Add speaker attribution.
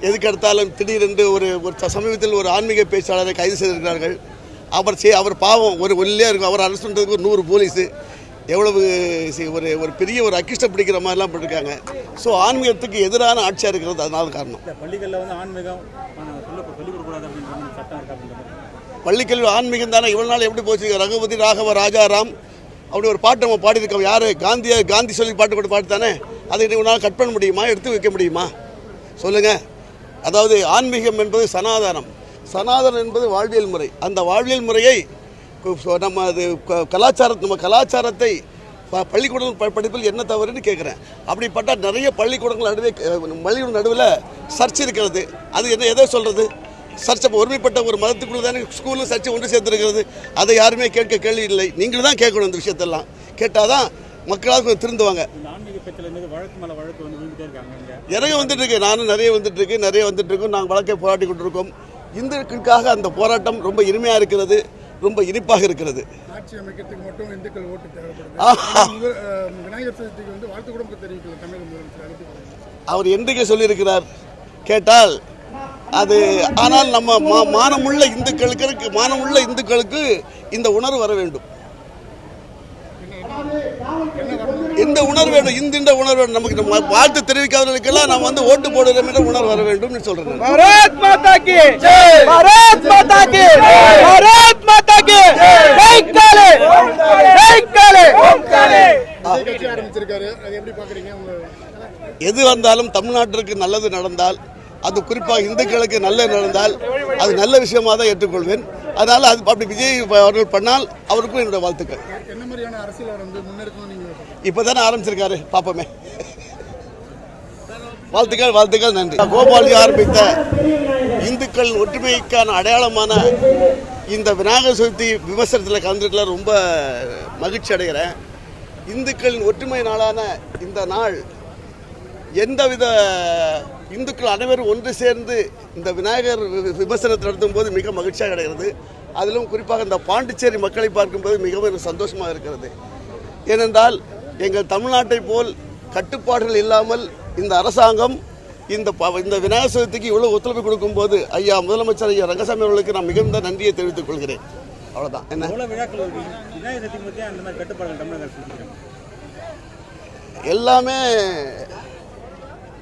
Speaker 1: எதுக்கு எடுத்தாலும் திடீரென்று ஒரு ஒரு ச- சமீபத்தில் ஒரு ஆன்மீக பேச்சாளரை கைது செய்திருக்கிறார்கள். அவர் செய் அவர் பாவம் ஒரு ஒல்லியாக இருக்கும். அவர் அரசு பண்ணுறதுக்கு ஒரு நூறு போலீஸு. எவ்வளவு சி- ஒரு ஒரு பெரிய ஒரு அக்கிஷ்டம் பிடிக்கிற மாதிரிலாம் பண்ணிருக்காங்க ஸோ ஆன்மீகத்துக்கு எதிரான ஆட்சியாக இருக்கிறது அதனால காரணம்.
Speaker 2: பள்ளிகளில் வந்து ஆன்மீகம்
Speaker 1: பள்ளிக்கல்வி ஆன்மீகம் தானே? இவ்வளோ நாள் எப்படி போச்சு? ரகுபதி ராகவ ராஜாராம் அப்படி ஒரு பாட்டு நம்ம பாடியிருக்கோம். யார்? காந்தியா காந்தி சொல்லி பாட்டு கூட பாட்டு தானே அதை இவ்வளோ நாள் கட் பண்ண முடியுமா? எடுத்து வைக்க முடியுமா? சொல்லுங்கள் அதாவது ஆன்மீகம் என்பது சனாதனம். சனாதனம் என்பது வாழ்வியல் முறை. அந்த வாழ்வியல் முறையை நம்ம அது க- கலாச்சார நம்ம கலாச்சாரத்தை பள்ளிக்கூடங்கள் படிப்பில் என்ன தவறுன்னு கேட்குறேன். அப்படிப்பட்ட நிறைய பள்ளிக்கூடங்கள் நடுவே பள்ளிக்கூட நடுவில் சர்ச் இருக்கிறது. அது என்ன எதை சொல்கிறது சர்ச்சை அப்போ ஒருமைப்பட்ட ஒரு மதத்துக்குள்ள தானே ஸ்கூலும் சர்ச்சை ஒன்று சேர்த்துருக்கிறது அதை யாருமே கேட்க கேள்வி இல்லை. நீங்கள் தான் கேட்கணும் இந்த விஷயத்தெல்லாம். கேட்டால் தான் மக்களாக கொஞ்சம் திருந்துவாங்க நிறைய வந்துட்டு இருக்கு நானும் நிறைய வந்துட்டு இருக்கு நிறைய வந்துட்டு இருக்கோம் நாங்கள் வழக்கை போராட்டி கொண்டிருக்கோம். இந்துக்களுக்காக அந்த போராட்டம் ரொம்ப இனிமையாக இருக்கிறது ரொம்ப இனிப்பாக இருக்கிறது.
Speaker 3: ஆட்சி அமைக்கிறதுக்கு மட்டும் இந்துக்கள் ஓட்டு தேவைப்படுது.
Speaker 1: அவர் என்றைக்கு சொல்லியிருக்கிறார் கேட்டால் அது ஆனால் நம்ம மா மானமுள்ள இந்துக்களுக்கு மானமுள்ள இந்துக்களுக்கு இந்த உணர்வு வர வேண்டும். இந்த உணர்வு வேண்டும் இந்த இந்த உணர்வு வேண்டும் நமக்கு வாழ்த்து தெரிவிக்காதவர்களுக்கெல்லாம் நாம் வந்து ஓட்டு போடுறோம் என்ற உணர்வு வர வேண்டும் சொல்றேன்
Speaker 4: பாரத் மாதா கி பாரத் மாதா கி
Speaker 3: பாரத் மாதா கி ஜெய்! காலே ஜெய் காலே
Speaker 1: எது வந்தாலும் தமிழ்நாட்டிற்கு நல்லது நடந்தால் அது குறிப்பாக இந்துக்களுக்கு நல்லது நடந்தால் அது நல்ல விஷயமாக தான் ஏற்றுக்கொள்வேன். அதனால் அது அப்படி விஜய் அவர்கள் பண்ணால் அவருக்கும் என்னுடைய வாழ்த்துக்கள். இப்போ தானே ஆரம்பிச்சிருக்காரு பார்ப்போமே வாழ்த்துக்கள் வாழ்த்துக்கள் நன்றி. கோபாலஜி ஆரம்பித்த இந்துக்கள் ஒற்றுமைக்கான அடையாளமான இந்த விநாயகர் சதுர்த்தி விமர்சனத்தில் கலந்துக்கல ரொம்ப மகிழ்ச்சி அடைகிறேன். இந்துக்களின் ஒற்றுமை நாளான இந்த நாள் எந்தவித இந்துக்கள் அனைவரும் ஒன்று சேர்ந்து இந்த விநாயகர் விமர்சனத்தை நடத்தும் போது மிக மகிழ்ச்சியாக அடைகிறது அதிலும் குறிப்பாக இந்த பாண்டிச்சேரி மக்களை பார்க்கும்போது மிகவும் சந்தோஷமாக இருக்கிறது. ஏனென்றால் எங்கள் தமிழ்நாட்டை போல் கட்டுப்பாடுகள் இல்லாமல் இந்த அரசாங்கம் இந்த இந்த விநாயகர் சதுர்த்திக்கு இவ்வளோ ஒத்துழைப்பு கொடுக்கும்போது ஐயா முதலமைச்சர் ஐயா ரங்கசாமி அவர்களுக்கு நான் மிகுந்த நன்றியை தெரிவித்துக் கொள்கிறேன். அவ்வளோதான் என்ன. எல்லாமே